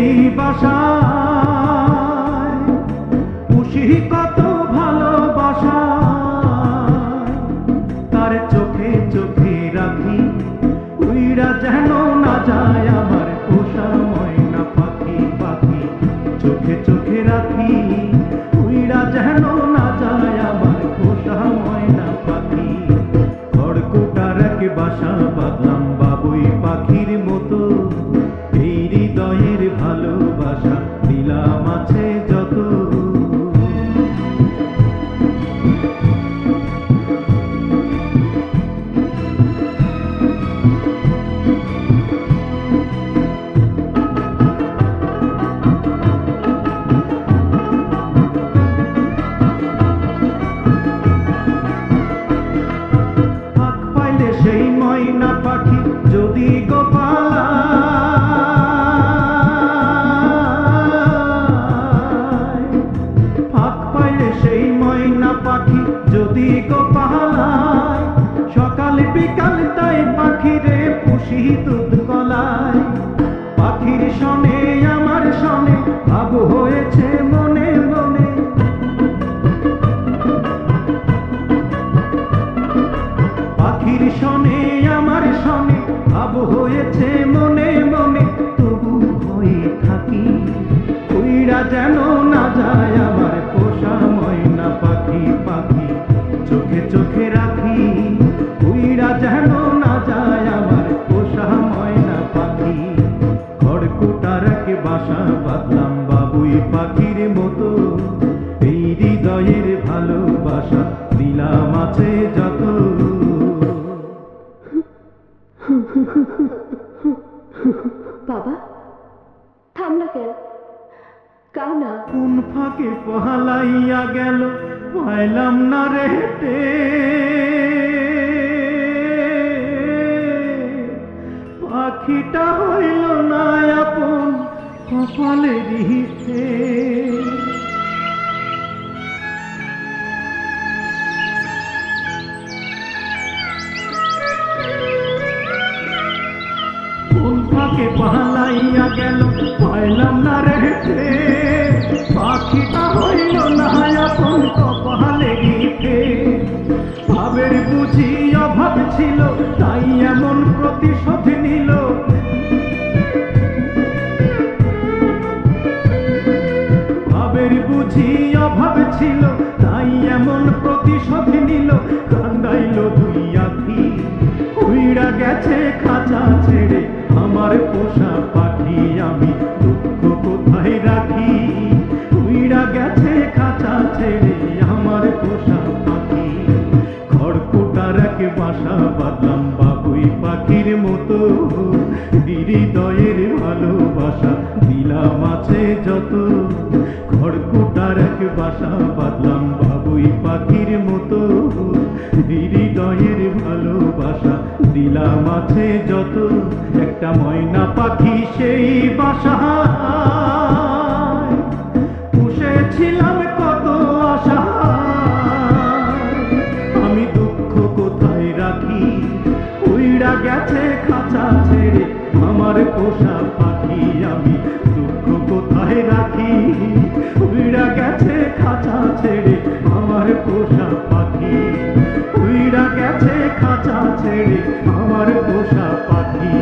পাখি সেই বাসা খুশি কত ভালোবাসা তার চোখে চোখে রাখি, উইরা যেন না যায় আমার পোষা ময়না পাখি পাখি। চোখে চোখে রাখি, উইরা যেন না যায় আমার পোষা ময়না পাখি। খড়কুটার এক বাসা বাঁধলাম বাবুই পাখির আছে যত দুধ গলায়। পাখির সনে আমার সনে ভাব হয়েছে মনে মনে। পাখির সনে আমার সনে ভাব হয়েছে মনে মনে। তবু হয়ে থাকি উইরা যেন না যায় আমার পোষা ময়না পাখি পাখি। চোখে চোখে রাখি বাঁধলাম বাবুই পাখির মতো এই হৃদয়ের ভালোবাসা দিলাম আছে যত। বাবা থামলা কেন? কাও না? কোন ফাঁকে পহালাইয়া গেল পাইলাম না রে পাখিটা হইল দিতে কোন ফাঁকে পালাইয়া গেল পাইলাম না রে হেঁটে পাখিটা হইল না আপন কপালে গিতে ভাবের বুঝি অভাব ছিল আমার পোষা পাখি আমি দুঃখ কোথায় রাখি? উইড়া গেছে খাঁচা ছেড়ে আমার পোষা পাখি। খড়কুটার এক বাসা বাঁধলাম বাবুই পাখির মতো। হৃদয়ের ভালোবাসা দিলাম আছে যত। খড়কুটার এক বাসা বাঁধলাম বাবুই পাখির মতো। হৃদয়ের ভালোবাসা দিলাম আছে যত। একটা ছেড়ে আমার পোষা পাখি।